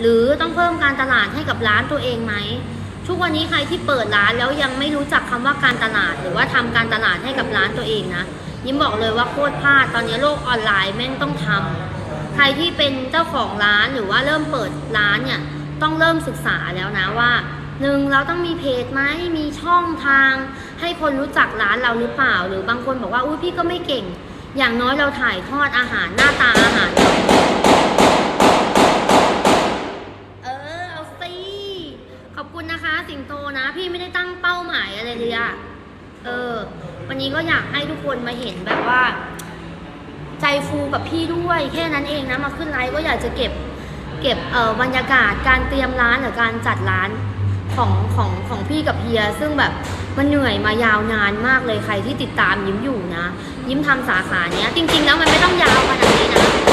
หรือต้องเพิ่มการตลาดให้กับร้านตัวเองไหมทุกวันนี้ใครที่เปิดร้านแล้วยังไม่รู้จักคำว่าการตลาด หรือว่าทำการตลาดให้กับร้านตัวเองนะยิ้มบอกเลยว่าโคตรพลาดตอนนี้โลกออนไลน์แม่งต้องทำใครที่เป็นเจ้าของร้านหรือว่าเริ่มเปิดร้านเนี่ยต้องเริ่มศึกษาแล้วนะว่าหนึ่งเราต้องมีเพจไหมมีช่องทาง ให้คนรู้จักร้านเราหรือเปล่า หรือบางคนบอกว่าอุ้ยพี่ก็ไม่เก่ง อย่างน้อยเราถ่ายทอดอาหารหน้าตาอาหาร เออเอาสิขอบคุณนะคะ สิงโตนะ พี่ไม่ได้ตั้งเป้าหมายอะไรเลยอะเออ วันนี้ก็อยากให้ทุกคนมาเห็นแบบว่า ใจฟูกับพี่ด้วยแค่นั้นเองนะมาขึ้นไลฟ์ก็อยากจะเก็บ เก็บเอ่อบรรยากาศการเตรียมร้านหรือการจัดร้านของของของพี่กับเฮีย ซึ่งแบบมันเหนื่อยมายาวนานมากเลยใครที่ติดตามยิ้มอยู่นะ ยิ้มทำสาขาเนี้ย จริง ๆ แล้วมันไม่ต้องยาวขนาดนี้นะ